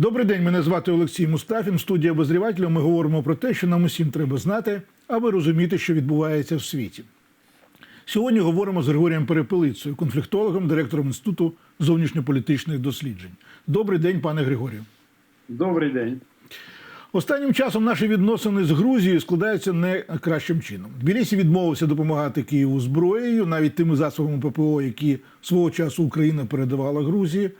Добрий день, мене звати Олексій Мустафін. Студія обозрівателя. Ми говоримо про те, що нам усім треба знати, аби розуміти, що відбувається в світі. Сьогодні говоримо з Григорієм Перепелицею, конфліктологом, директором Інституту зовнішньополітичних досліджень. Добрий день, пане Григорію. Добрий день. Останнім часом наші відносини з Грузією складаються не кращим чином. Тбілісі відмовився допомагати Києву зброєю, навіть тими засобами ППО, які свого часу Україна передавала Грузії.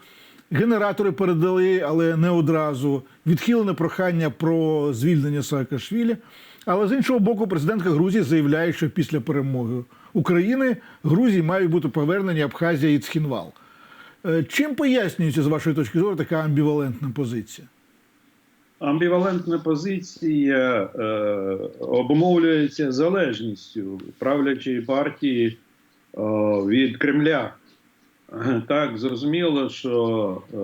Генератори передали, але не одразу. Відхилене прохання про звільнення Саакашвілі. Але з іншого боку, президентка Грузії заявляє, що після перемоги України Грузії мають бути повернені Абхазія і Цхінвал. Е, Чим пояснюється, з вашої точки зору, така амбівалентна позиція? Амбівалентна позиція е, обумовлюється залежністю правлячої партії е, від Кремля. Е, Так, зрозуміло, що е,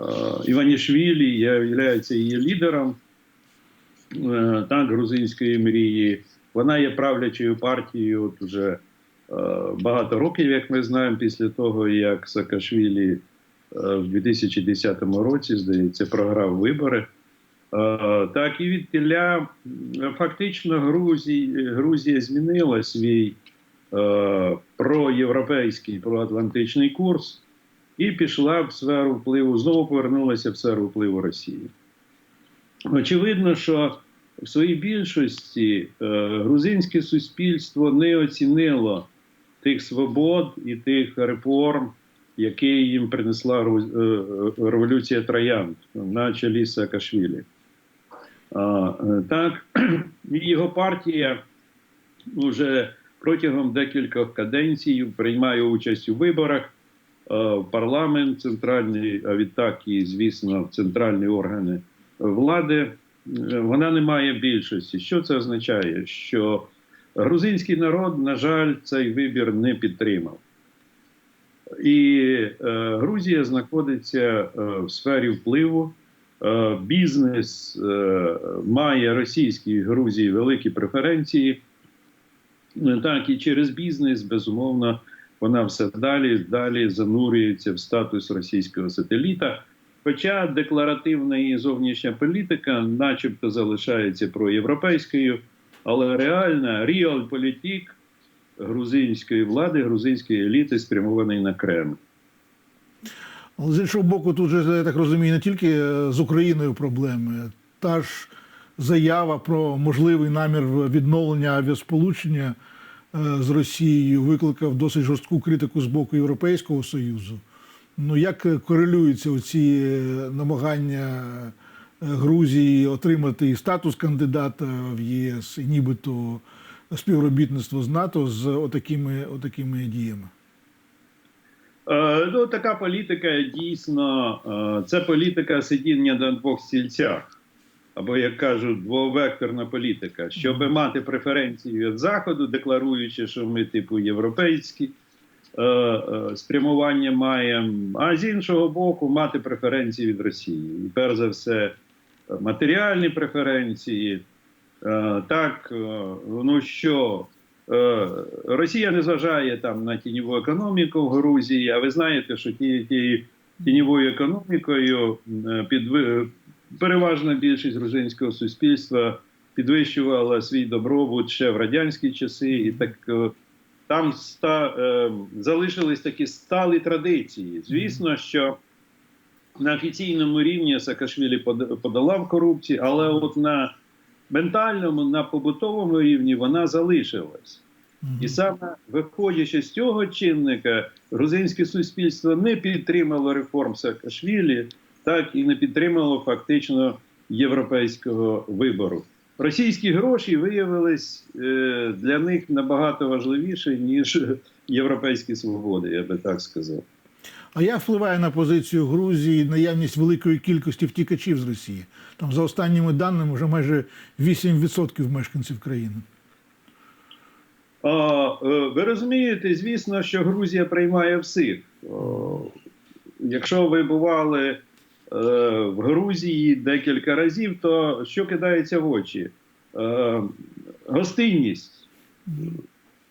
е, Іванішвілі є її лідером так, грузинської мрії. Вона є правлячою партією от уже е, багато років, як ми знаємо, після того, як Саакашвілі в 2010 році, здається, програв вибори. Так, і від фактично Грузії, Грузія змінила свій проєвропейський, проатлантичний курс і пішла в сферу впливу, знову повернулася в сферу впливу Росії. Очевидно, що в своїй більшості е, грузинське суспільство не оцінило тих свобод і тих реформ, які їм принесла е, е, революція Троянд на чолі Саакашвілі. Е, Так, його партія вже протягом декількох каденцій приймає участь у виборах е, в парламент центральний, а відтак і, звісно, центральні органи влади. Е, Вона не має більшості. Що це означає? Що грузинський народ, на жаль, цей вибір не підтримав. І е, Грузія знаходиться е, в сфері впливу. Е, бізнес е, має російській Грузії великі преференції. Так, і через бізнес, безумовно, вона все далі далі занурюється в статус російського сателіта. Хоча декларативна і зовнішня політика, начебто, залишається проєвропейською, але реальна реалполітик грузинської влади, грузинської еліти спрямований на Кремль. Але з іншого боку, тут же, я так розумію, не тільки е, з Україною проблеми. Та ж заява про можливий намір відновлення авіасполучення е, з Росією викликав досить жорстку критику з боку Європейського Союзу. Ну як е, корелюються оці е, намагання Грузії отримати статус кандидата в ЄС, і нібито співробітництво з НАТО з отакими, отакими діями? Ну, така політика дійсно це політика сидіння на двох стільцях, або як кажуть, двовекторна політика, щоб мати преференції від заходу, декларуючи, що ми типу європейські е, е, спрямування маємо, а з іншого боку, мати преференції від Росії. І перш за все, матеріальні преференції. Е, так, е, ну що, Росія не зважає там на тіньову економіку в Грузії, а ви знаєте, що ті, ті тіньовою економікою підви... переважна більшість грузинського суспільства підвищувала свій добробут ще в радянські часи, і так е, там ста, е, залишились такі сталі традиції. Звісно, що на офіційному рівні Саакашвілі под- подолав корупцію, але от на ментальному, на побутовому рівні вона залишилась. І саме виходячи з цього чинника, грузинське суспільство не підтримало реформ Саакашвілі, так і не підтримало фактично європейського вибору. Російські гроші виявились е, для них набагато важливіше, ніж європейські свободи, я би так сказав. А як впливає на позицію Грузії наявність великої кількості втікачів з Росії? Там за останніми даними вже майже 8% мешканців країни. А, е, ви розумієте, звісно, що Грузія приймає всіх. Якщо ви бували в Грузії декілька разів, то що кидається в очі? Е, Гостинність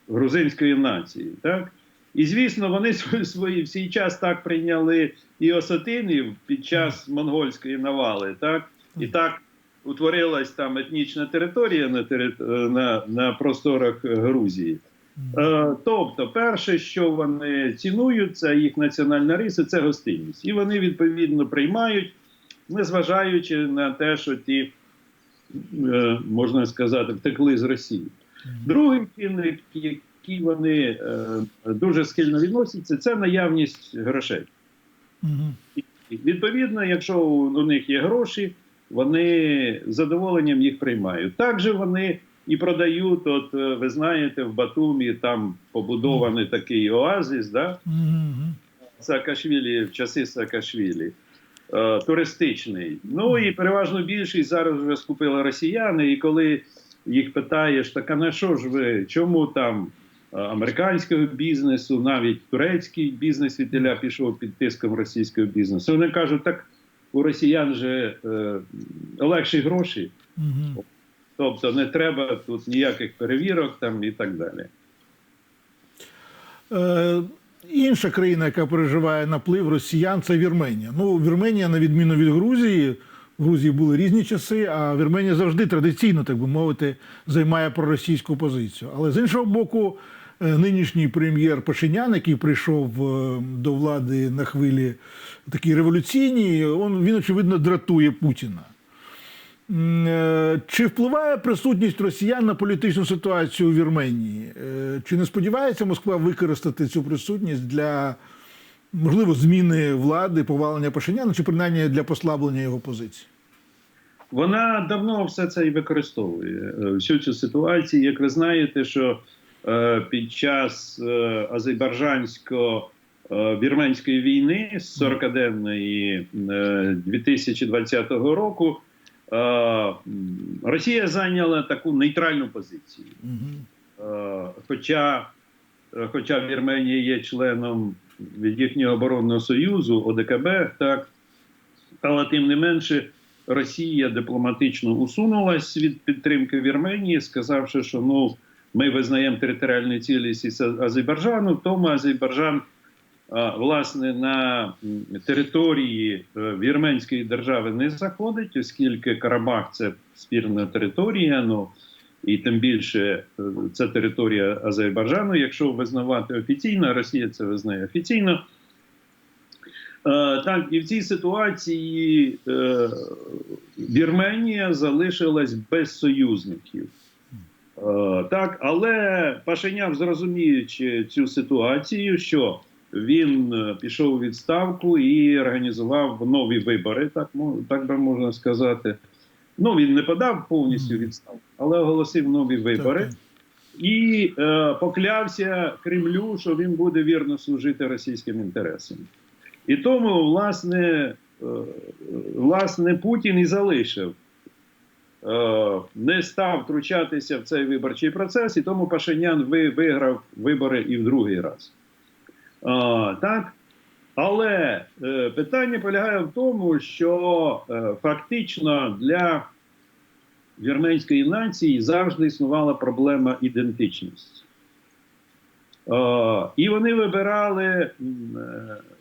грузинської нації. Так? І звісно, вони свої, в свій час так прийняли і осетинів під час монгольської навали, так і так утворилась там етнічна територія на е, на, на просторах е, Грузії. Е, тобто, перше, що вони цінують, це їх національна риса, це гостинність. І вони відповідно приймають, незважаючи на те, що ті, е, можна сказати, втекли з Росії. Другий чинник, який вони е, дуже схильно відносяться, це наявність грошей. Відповідно, якщо у, у них є гроші, вони з задоволенням їх приймають. Також вони і продають, от е, ви знаєте, в Батумі там побудований такий оазис, да? Саакашвілі в часи Саакашвілі. Е, туристичний. Ну і переважно більшість зараз вже скупили росіяни. І коли їх питаєш, так а на що ж ви? Чому там е, американського бізнесу, навіть турецький бізнес від пішов під тиском російського бізнесу? Вони кажуть, так у росіян же е, легші гроші, Мгм. Тобто не треба тут ніяких перевірок там і так далі. Е, інша країна, яка переживає наплив росіян, це Вірменія. Ну, Вірменія, на відміну від Грузії, в Грузії були різні часи, а Вірменія завжди традиційно, так би мовити, займає проросійську позицію. Але з іншого боку, е, нинішній прем'єр Пашинян, який прийшов е, до влади на хвилі такій революційній, он, він, очевидно, дратує Путіна. Е, Чи впливає присутність росіян на політичну ситуацію у Вірменії? Е, Чи не сподівається Москва використати цю присутність для можливо зміни влади, повалення Пашиняна, чи принаймні для послаблення його позиції? Вона давно все це і використовує е, всю цю ситуацію. Як ви знаєте, що під час е, азербайджансько-вірменської війни з 40-денної е, 2020 року Росія зайняла таку нейтральну позицію. Е, Хоча, е, хоча Вірменія є членом від їхнього оборонного союзу ОДКБ, так, але тим не менше Росія дипломатично усунулась від підтримки Вірменії, сказавши, що ну, ми визнаємо територіальну цілісність Азербайджану, тому Азербайджан. Власне, на території е, Вірменської держави не заходить, оскільки Карабах це спірна територія. Ну і тим більше е, це територія Азербайджану. Якщо визнавати офіційно, Росія це визнає офіційно. Е, Так, і в цій ситуації Вірменія залишилась без союзників. Так, але Пашинян, зрозуміючи цю ситуацію, що він е, пішов у відставку і організував нові вибори, так, так би можна сказати. Ну, він не подав повністю відставку, але оголосив нові вибори і е, поклявся Кремлю, що він буде вірно служити російським інтересам. І тому, власне, е, власне, Путін і залишив, е, не став втручатися в цей виборчий процес, і тому Пашинян ви, виграв вибори і в другий раз. А, так? Але е, питання полягає в тому, що е, фактично для вірменської нації завжди існувала проблема ідентичності. Е, і вони вибирали, е,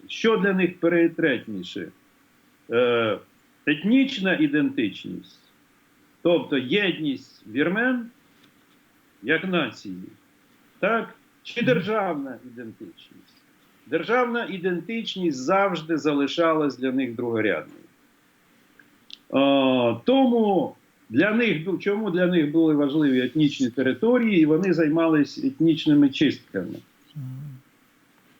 що для них пріоритетніше. Е, етнічна ідентичність, тобто єдність вірмен як нації, так? чи державна ідентичність. Державна ідентичність завжди залишалась для них другорядною. Е, тому для них чому для них були важливі етнічні території, і вони займалися етнічними чистками.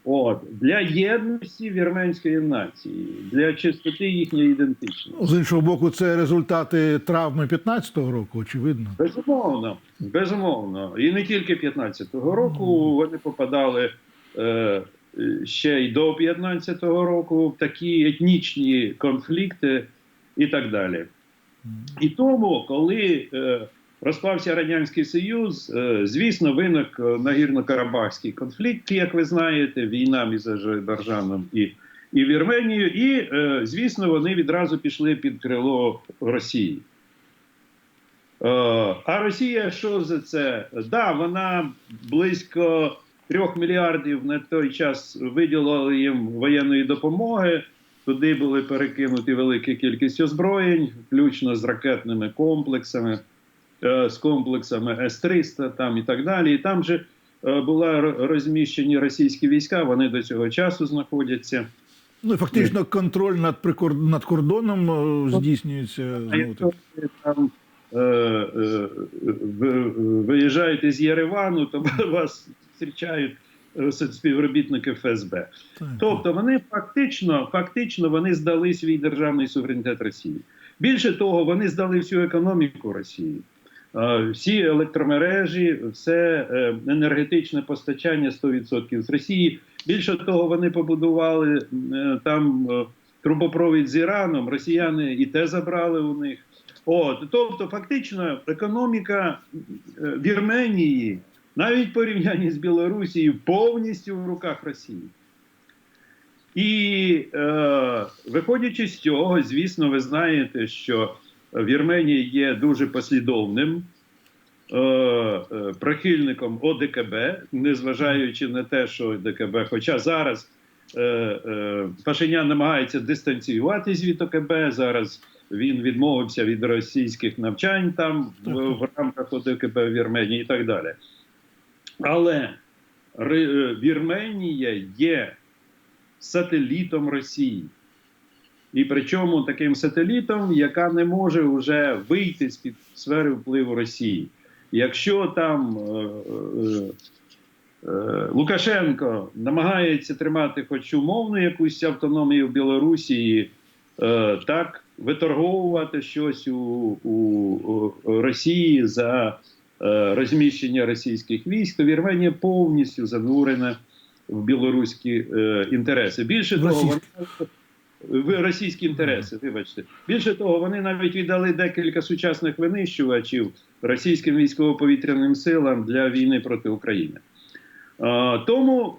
От для єдності вірменської нації, для чистоти їхньої ідентичності. З іншого боку, це результати травми 15-го року, очевидно. Безумовно, безумовно. І не тільки 15-го року вони попадали е, ще й до 15-го року такі етнічні конфлікти і так далі. І тому, коли е, розпався Радянський Союз, е, звісно, виник е, нагірно-карабахський конфлікт, як ви знаєте, війна між Азербайджаном і, і Вірменією, і, е, звісно, вони відразу пішли під крило Росії. Е, а Росія що за це? Да, вона близько трьох мільярдів на той час виділили їм воєнної допомоги. Туди були перекинуті велика кількість озброєнь, включно з ракетними комплексами, е, з комплексами С-300 там і так далі. І там же е, були розміщені російські війська, вони до цього часу знаходяться. Ну і фактично контроль над прикор... над кордоном е, здійснюється знову там ви- виїжджаєте з Єревану, то вас зустрічають е, співробітники ФСБ. Тобто вони фактично, фактично вони здали свій державний суверенітет Росії. Більше того, вони здали всю економіку Росії. Е, Всі електромережі, все е, енергетичне постачання 100% з Росії. Більше того, вони побудували там трубопровід з Іраном. Росіяни і те забрали у них. От, тобто, фактично, економіка Вірменії, навіть порівнянні з Білорусією, повністю в руках Росії. І е, виходячи з цього, звісно, ви знаєте, що Вірменія є дуже послідовним е, е, прихильником ОДКБ, незважаючи на те, що ОДКБ, хоча зараз е, е, Пашинян намагається дистанціюватись від ОКБ, зараз він відмовився від російських навчань там в, в рамках ОДКБ в Вірменії і так далі. Але е, Вірменія є сателітом Росії. І причому таким сателітом, яка не може вже вийти з-під сфери впливу Росії. Якщо там е, е, Лукашенко намагається тримати хоч умовну якусь автономію в Білорусі, так виторговувати щось у, у, у Росії за розміщення російських військ, то Вірменія повністю занурена в білоруські е, інтереси. Більше того, вони в російські інтереси, вибачте. Більше того, вони навіть віддали декілька сучасних винищувачів російським військово-повітряним силам для війни проти України. А, тому,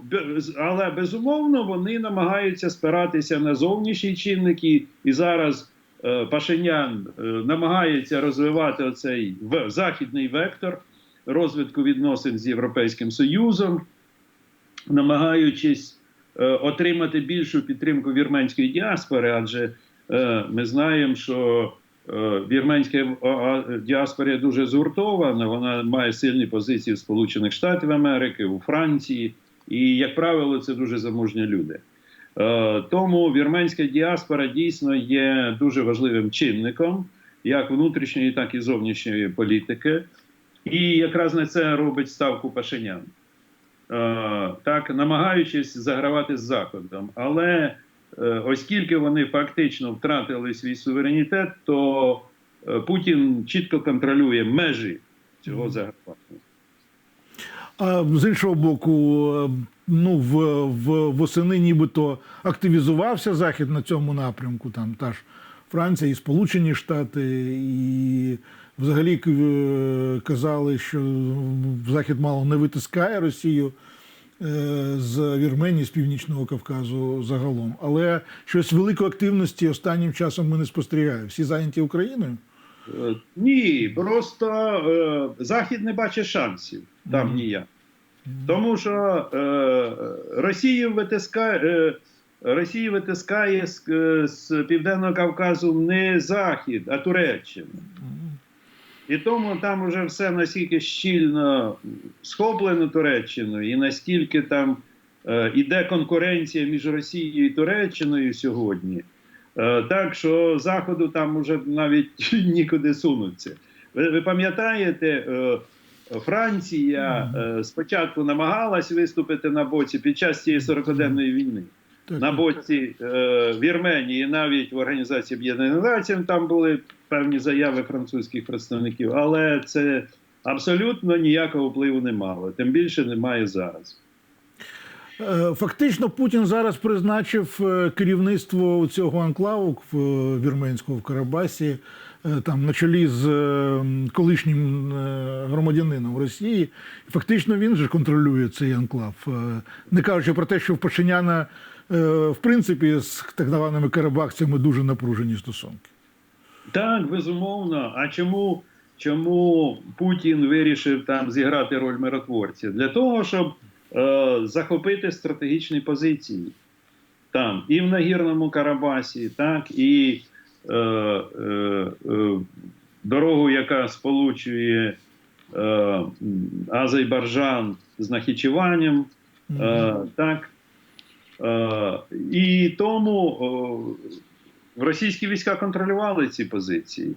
але безумовно, вони намагаються спиратися на зовнішні чинники, і зараз е, Пашинян е, намагається розвивати оцей західний вектор розвитку відносин з Європейським Союзом, намагаючись е, отримати більшу підтримку вірменської діаспори, адже е, ми знаємо, що е, вірменська е, е, діаспора дуже згуртована, вона має сильні позиції в Сполучених Штатів Америки, у Франції, і, як правило, це дуже заможні люди. Е, Тому вірменська діаспора дійсно є дуже важливим чинником як внутрішньої, так і зовнішньої політики. І якраз на це робить ставку Пашинян. Е, так, намагаючись загравати з Заходом. Але е, оскільки вони фактично втратили свій суверенітет, то Путін чітко контролює межі цього загравання. А з іншого боку, е, ну в, в восени нібито активізувався захід на цьому напрямку. Там та ж Франція і Сполучені Штати, і взагалі е, казали, що захід мало не витискає Росію е, з Вірменії, з Північного Кавказу загалом. Але щось великої активності останнім часом ми не спостерігаємо. Всі зайняті Україною. Ні, просто е, Захід не бачить шансів там ніяк. Тому що е, Росію витискає. Е, Росія витискає з, е, з Південного Кавказу не Захід, а Туреччина. І тому там вже все настільки щільно схоплено Туреччиною, і настільки там е, іде конкуренція між Росією і Туреччиною сьогодні. Е, так що Заходу там уже навіть нікуди сунуться. Ви, ви пам'ятаєте, е, Франція е, спочатку намагалась виступити на боці під час цієї 40-денної війни на боці е, Вірменії, навіть в Організації Об'єднаних Націй там були певні заяви французьких представників, але це абсолютно ніякого впливу не мало. Тим більше немає зараз. Е, Фактично, Путін зараз призначив е, керівництво цього анклаву в е, вірменського в Карабасі, там на чолі з е, колишнім е, громадянином Росії. Фактично він же контролює цей анклав. Е, Не кажучи про те, що в Пашиняна, е, в принципі, з так званими карабахцями дуже напружені стосунки. Так, безумовно. А чому, чому Путін вирішив там зіграти роль миротворця? Для того, щоб е, захопити стратегічні позиції там, і в Нагірному Карабасі, так, і е, е, е, дорогу, яка сполучує е, Азербайджан з Нахічеванням. Е, так. Е, і тому е, російські війська контролювали ці позиції.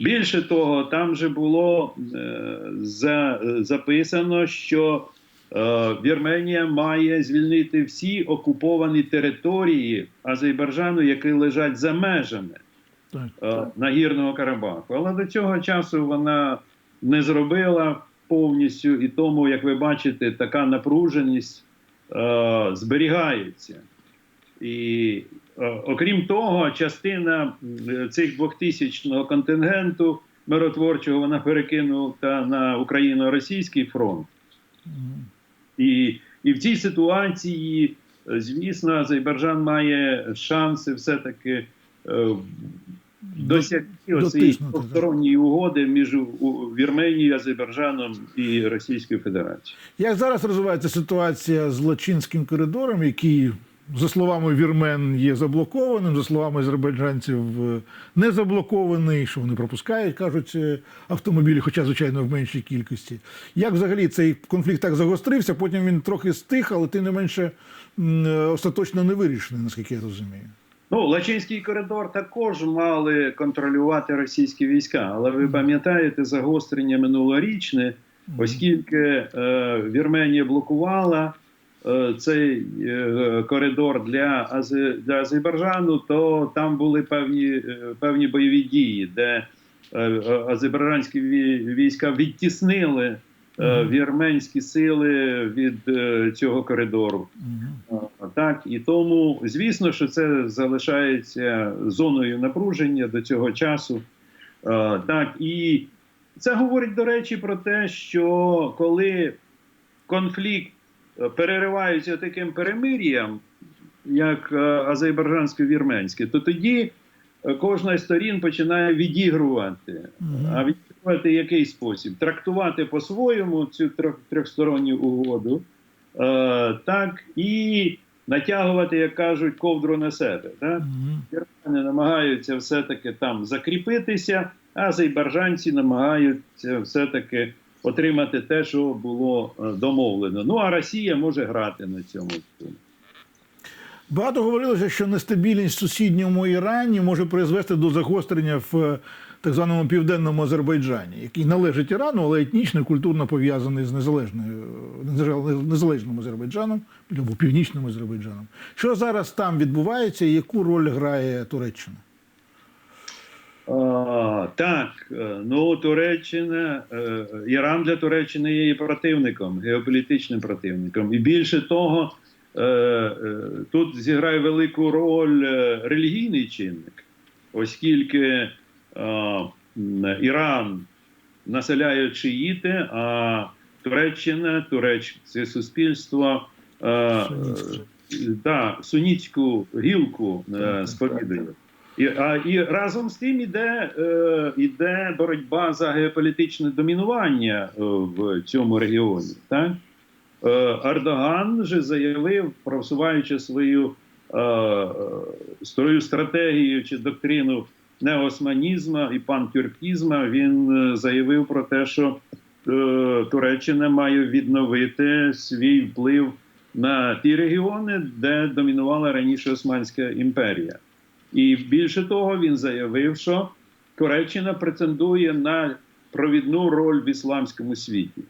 Більше того, там же було е, за, записано, що е, Вірменія має звільнити всі окуповані території Азербайджану, які лежать за межами Так. е, Нагірного Карабаху. Але до цього часу вона не зробила повністю, і тому, як ви бачите, така напруженість е, зберігається. І е, окрім того, частина цих двохтисячного контингенту миротворчого вона перекинута на україно-російський фронт. І, і в цій ситуації, е, звісно, Азербайджан має шанси все-таки досягти цієї двосторонньої угоди між Вірменією, Азербайджаном і Російською Федерацією. Як зараз розвивається ситуація з Лачинським коридором, який, за словами вірмен, є заблокованим, за словами азербайджанців, е, не заблокований, що вони пропускають, кажуть, е, автомобілі, хоча, звичайно, в меншій кількості. Як взагалі цей конфлікт так загострився, потім він трохи стих, але тим не менше е, остаточно не вирішений, наскільки я розумію. Ну, Лачинський коридор також мали контролювати російські війська, але ви пам'ятаєте загострення минулорічне, оскільки е, Вірменія блокувала е, цей е, коридор для, Азе, для Азербайджану, то там були певні, е, певні бойові дії, де е, е, азербайджанські війська відтіснили. Вірменські сили від е, цього коридору. Так, і тому, звісно, що це залишається зоною напруження до цього часу. Так, і це говорить, до речі, про те, що коли конфлікт е, переривається таким перемир'ям, як е, азербайджансько-вірменське, то тоді е, кожна з сторін починає відігрувати. А відігрувати який спосіб? Трактувати по-своєму цю трьох- трьохсторонню угоду, е, так, і натягувати, як кажуть, ковдру на себе. Так? Мгм. Намагаються все-таки там закріпитися, а азербайджанці намагаються все-таки отримати те, що було е, домовлено. Ну а Росія може грати на цьому. Багато говорилося, що нестабільність в сусідньому Ірані може призвести до загострення в е, так званому південному Азербайджані, який належить Ірану, але етнічно і культурно пов'язаний з незалежною незалежним- Азербайджаном або північним Азербайджаном. Що зараз там відбувається і яку роль грає Туреччина? А, так, е, ну Туреччина, е, Іран для Туреччини є і противником, геополітичним противником. І більше того, тут зіграє велику роль е, релігійний чинник, оскільки е, Іран населяє шиїти, а Туреччина, турецьке суспільство. е, е, да, сунітську гілку е, сповідує. І, а, і разом з тим іде, е, іде боротьба за геополітичне домінування е, в цьому регіоні. Так? Е, Ердоган же заявив, просуваючи свою, е, е, свою стратегію чи доктрину неосманізму і пантюркізму, він е, заявив про те, що е, Туреччина має відновити свій вплив на ті регіони, де домінувала раніше Османська імперія. І більше того, він заявив, що Туреччина претендує на провідну роль в ісламському світі.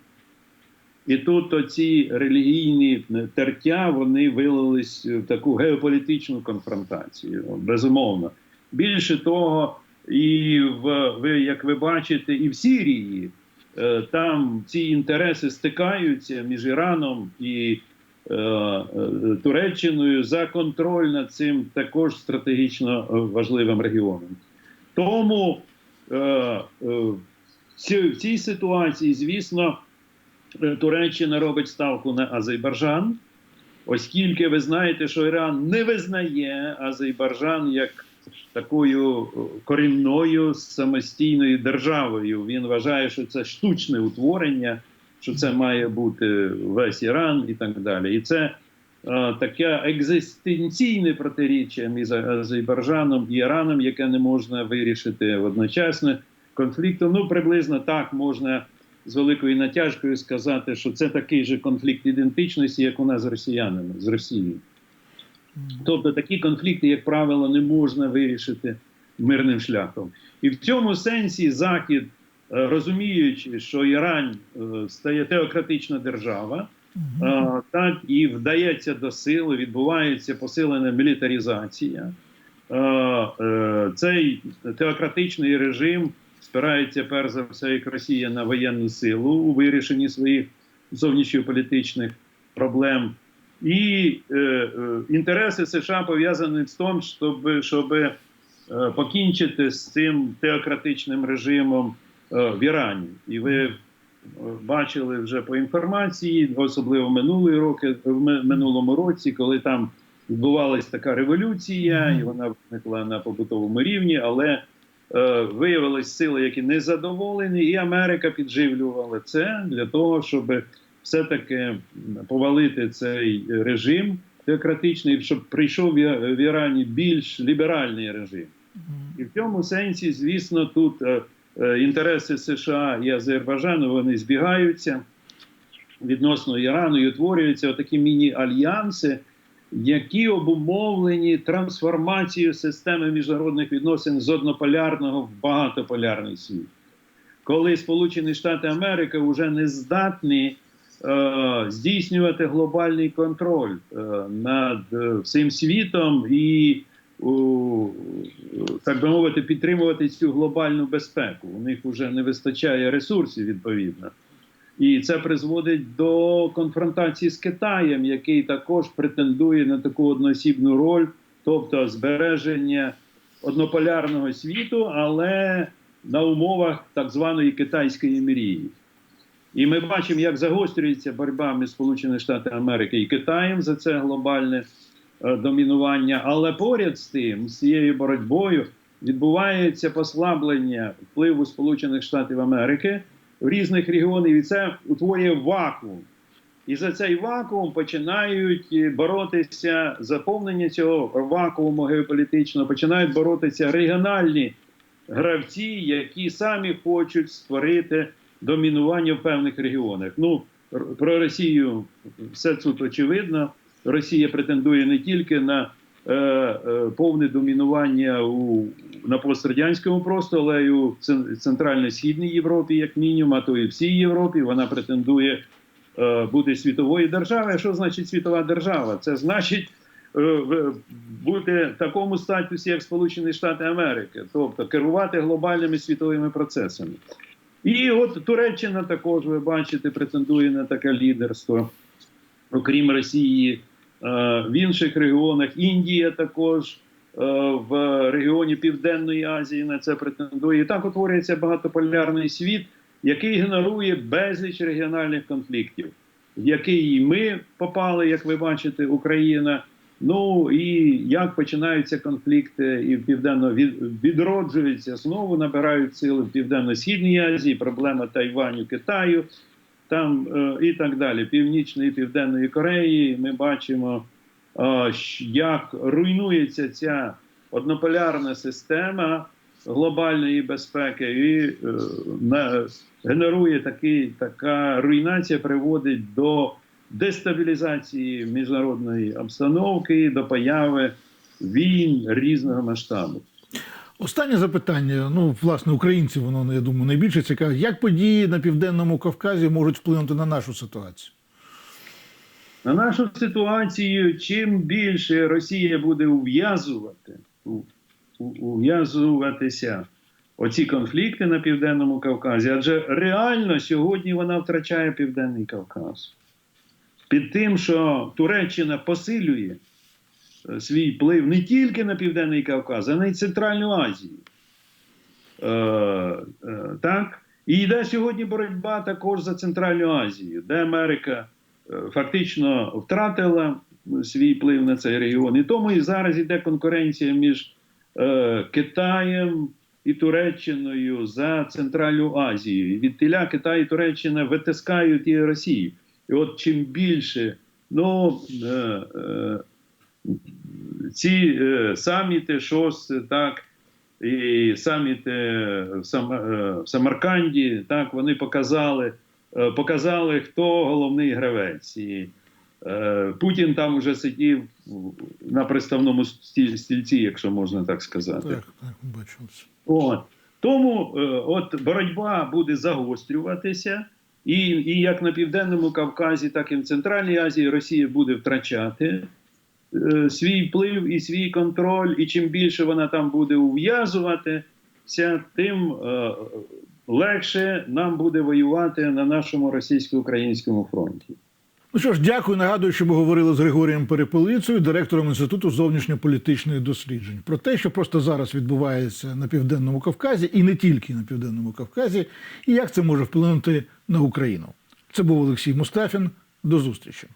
І тут оці релігійні тертя вони вилились в таку геополітичну конфронтацію, безумовно. Більше того, і в ви, як ви бачите, і в Сирії е, там ці інтереси стикаються між Іраном і е, е, Туреччиною за контроль над цим також стратегічно важливим регіоном. Тому в цій- ситуації, звісно, Туреччина робить ставку на Азербайджан, оскільки ви знаєте, що Іран не визнає Азербайджан як такою е, корінною самостійною державою. Він вважає, що це штучне утворення що це має бути весь Іран і так далі. І це е, таке екзистенційне протиріччя між Азербайджаном і Іраном, яке не можна вирішити одночасно конфліктом. Ну, приблизно так можна з великою натяжкою сказати, що це такий же конфлікт ідентичності, як у нас з росіянами, з Росією. Тобто такі конфлікти, як правило, не можна вирішити мирним шляхом. І в цьому сенсі Захід, е, розуміючи, що Іран е, стає теократична держава, е, так і вдається до сили, відбувається посилена мілітаризація. Е, Цей теократичний режим спирається перш за все, як Росія на воєнну силу у вирішенні своїх зовнішньополітичних проблем. І е, е, інтереси США пов'язані з тим, щоб, щоб е, покінчити з цим теократичним режимом е, в Ірані. І ви е, бачили вже по інформації, особливо минулий роки, в минулому році, коли там відбувалася така революція, і вона виникла на побутовому рівні, але виявились сили, які не задоволені, і Америка підживлювала це для того, щоб все-таки повалити цей режим теократичний, щоб прийшов в Ірані більш ліберальний режим. І в цьому сенсі, звісно, тут е, е, інтереси США і Азербайджану вони збігаються відносно Ірану і утворюються такі міні-альянси, які обумовлені трансформацією системи міжнародних відносин з однополярного в багатополярний світ. Коли Сполучені Штати Америки вже не здатні е, здійснювати глобальний контроль е, над е, всім світом і, у, так би мовити, підтримувати цю глобальну безпеку. У них вже не вистачає ресурсів відповідно. І це призводить до конфронтації з Китаєм, який також претендує на таку одноосібну роль, тобто збереження однополярного світу, але на умовах так званої китайської мрії. І ми бачимо, як загострюється боротьба між Сполученими Штатами Америки і Китаєм за це глобальне е, домінування. Але поряд з тим, з цією боротьбою, відбувається послаблення впливу Сполучених Штатів Америки в різних регіонах, і це утворює вакуум. І за цей вакуум починають е, боротися заповнення цього вакууму геополітичного, починають боротися регіональні гравці, які самі хочуть створити домінування в певних регіонах. Ну про Росію все тут очевидно. Росія претендує не тільки на е, е, повне домінування у на пострадянському просторі, але й у цен- центрально-східній Європі, як мінімум, а то і всій Європі. Вона претендує е, бути світовою державою. Що значить світова держава? Це значить е, бути в такому статусі, як Сполучені Штати Америки, тобто керувати глобальними світовими процесами. І от Туреччина також, ви бачите, претендує на таке лідерство, окрім Росії, е, в інших регіонах. Індія також в регіоні Південної Азії на це претендує. І так утворюється багатополярний світ, який генерує безліч регіональних конфліктів, в який ми попали, як ви бачите, Україна. Ну і як починаються конфлікти і в південно від, відроджуються знову, набирають сили в південно-східній Азії, проблема Тайваню, Китаю, там е, і так далі. Північної і Південної Кореї. Ми бачимо, е, як руйнується ця однополярна система глобальної безпеки, і е, генерує такий, така руйнація, приводить до дестабілізації міжнародної обстановки, до появи війн різного масштабу. Останнє запитання. Ну, власне, українців воно, я думаю, найбільше цікавить. Як події на південному Кавказі можуть вплинути на нашу ситуацію? На нашу ситуацію, чим більше Росія буде ув'язувати, ув'язуватися оці конфлікти на південному Кавказі, адже реально сьогодні вона втрачає Південний Кавказ. Під тим, що Туреччина посилює е, свій вплив не тільки на Південний Кавказ, а й Центральну Азію. Е, е, так? І йде сьогодні боротьба також за Центральну Азію, де Америка фактично втратила свій вплив на цей регіон. І тому і зараз йде конкуренція між е, Китаєм, і Туреччиною за Центральну Азію. І від Відтиля Китай і Туреччина витискають і Росію. І от чим більше ну, е, е, ці е, саміти, ШОС, так, і саміти в, Сам, е, в Самарканді, так, вони показали, е, показали, хто головний гравець. І, е, Путін там вже сидів на приставному стільці, якщо можна так сказати. Так, так. От. Тому е, от боротьба буде загострюватися, і, і як на Південному Кавказі, так і в Центральній Азії Росія буде втрачати е, свій вплив і свій контроль. І чим більше вона там буде ув'язуватися, тим е, легше нам буде воювати на нашому російсько-українському фронті. Ну що ж, дякую. Нагадую, що ми говорили з Григорієм Перепелицею, директором Інституту зовнішньополітичних досліджень, про те, що просто зараз відбувається на південному Кавказі, і не тільки на південному Кавказі, і як це може вплинути на Україну. Це був Олексій Мустафін. До зустрічі.